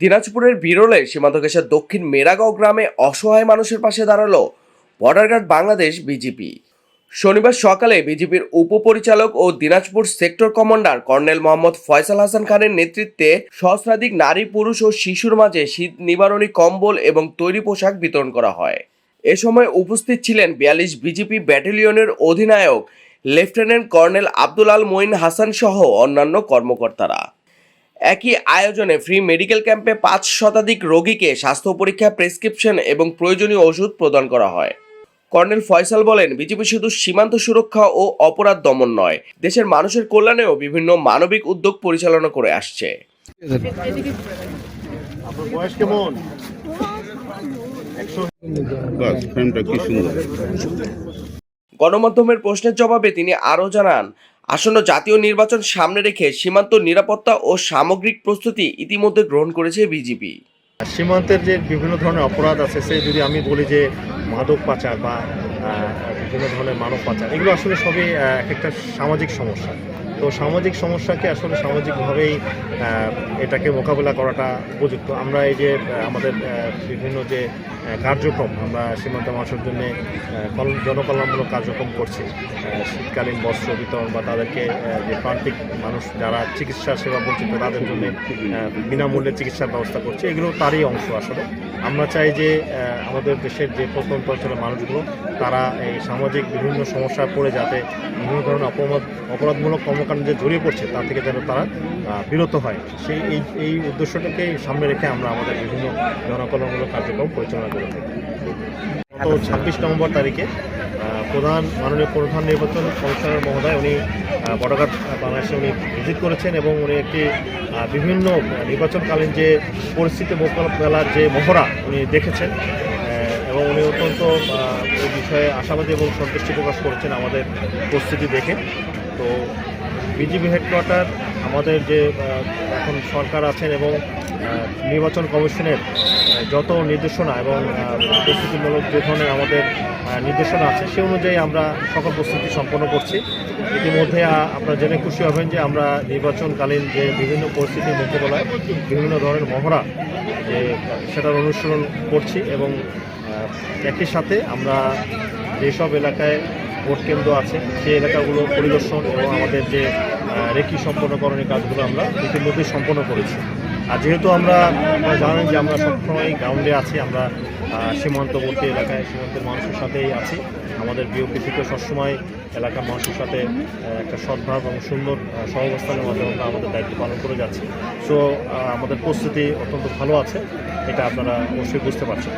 দিনাজপুরের বিরলে সীমান্ত ঘেঁষা দক্ষিণ মেরাগাঁও গ্রামে অসহায় মানুষের পাশে দাঁড়াল বর্ডার গার্ড বাংলাদেশ বিজেপি। শনিবার সকালে বিজেপির উপপরিচালক ও Dinajpur sector commander colonel Mohammad Faisal Hasan খানের নেতৃত্বে সহস্রাধিক নারী, পুরুষ ও শিশুর মাঝে শীত নিবারণী কম্বল এবং তৈরি পোশাক বিতরণ করা হয়। এ সময় উপস্থিত ছিলেন বিয়াল্লিশ বিজেপি ব্যাটালিয়নের অধিনায়ক, লেফটেন্যান্ট কর্নেল আব্দুল আল মঈন হাসান সহ অন্যান্য কর্মকর্তারা। একই আয়োজনে ফ্রি মেডিকেল ক্যাম্পে পাঁচ শতাধিক রোগীকে স্বাস্থ্য পরীক্ষা প্রেসক্রিপশন এবং প্রয়োজনীয় ওষুধ প্রদান করা হয়। কর্নেল ফয়সাল বলেন বিজেপি শুধু সীমান্ত সুরক্ষা ও অপরাধ দমন নয় দেশের মানুষের কল্যাণেও বিভিন্ন মানবিক উদ্যোগ পরিচালনা করে আসছে। আপনার বয়স কেমন? একশো বাস ফ্রেমটা কি সুন্দর। গণমাধ্যমের প্রশ্নের জবাবে তিনি আরও জানান আসন্ন জাতীয় নির্বাচন সামনে রেখে সীমান্ত নিরাপত্তা ও সামগ্রিক প্রস্তুতি ইতিমধ্যে গ্রহণ করেছে বিজেপি। সীমান্তের যে বিভিন্ন ধরনের অপরাধ আছে সে যদি আমি বলি যে মাদক পাচার বা বিভিন্ন ধরনের মানব পাচার, এগুলো আসলে সবই এক একটা সামাজিক সমস্যা। তো সামাজিক সমস্যাকে আসলে সামাজিকভাবেই এটাকে মোকাবিলা করাটা উপযুক্ত। আমরা এই যে আমাদের বিভিন্ন যে কার্যক্রম, আমরা সীমান্ত মানুষের জন্য জনকল্যাণমূলক কার্যক্রম করছি। শীতকালীন বস্ত্র বিতরণ বা তাদেরকে যে প্রান্তিক মানুষ যারা চিকিৎসা সেবা বঞ্চিত, তাদের জন্য বিনামূল্যে চিকিৎসার ব্যবস্থা করছি। এগুলো তারই অংশ আসলে। আমরা চাই যে আমাদের দেশের যে প্রত্যন্ত অঞ্চলের মানুষগুলো, তারা এই সামাজিক বিভিন্ন সমস্যায় পড়ে যাতে বিভিন্ন ধরনের অপরাধ, অপরাধমূলক কর্মকাণ্ডে জড়িয়ে পড়ছে তা থেকে যেন তারা বিরত হয়। সেই, এই এই উদ্দেশ্যটাকে সামনে রেখে আমরা আমাদের বিভিন্ন জনকল্যাণমূলক কার্যক্রম পরিচালনা ছাব্বিশ নভেম্বর তারিখে প্রধান, মাননীয় প্রধান নির্বাচন কমিশনার মহোদয়, উনি বড়ঘাট বাংলাদেশে উনি ভিজিট করেছেন এবং উনি একটি বিভিন্ন নির্বাচনকালীন যে পরিস্থিতি মোকাবেলার যে মহড়া উনি দেখেছেন এবং উনি অত্যন্ত এই বিষয়ে আশাবাদী এবং সন্তুষ্টি প্রকাশ করেছেন আমাদের পরিস্থিতি দেখে। তো বিজিবি হেডকোয়ার্টার আমাদের যে এখন সরকার আছেন এবং নির্বাচন কমিশনের যত নির্দেশনা এবং প্রস্তুতিমূলক যে ধরনের আমাদের নির্দেশনা আছে, সে অনুযায়ী আমরা সকল প্রস্তুতি সম্পন্ন করছি। ইতিমধ্যে আপনারা জেনে খুশি হবেন যে আমরা নির্বাচনকালীন যে বিভিন্ন পরিস্থিতির মোকাবেলায় বিভিন্ন ধরনের মহড়া, যে, সেটার অনুসরণ করছি এবং একই সাথে আমরা যেসব এলাকায় ভোট কেন্দ্র আছে। সেই এলাকাগুলো পরিদর্শন এবং আমাদের যে রেকি সম্পন্নকরণের কাজগুলো আমরা ইতিমধ্যেই সম্পন্ন করেছি। আর যেহেতু আমরা জানেন যে আমরা সবসময় গ্রাউন্ডে আছি, আমরা সীমান্তবর্তী এলাকায় সীমান্তের মানুষের সাথেই আছি। আমাদের বিওপি থেকে সবসময় এলাকার মানুষের সাথে একটা সদ্ভাব এবং সুন্দর সহাবস্থানের মাধ্যমে আমরা আমাদের দায়িত্ব পালন করে যাচ্ছি। সো আমাদের প্রস্তুতি অত্যন্ত ভালো আছে। এটা আপনারা অবশ্যই বুঝতে পারছেন।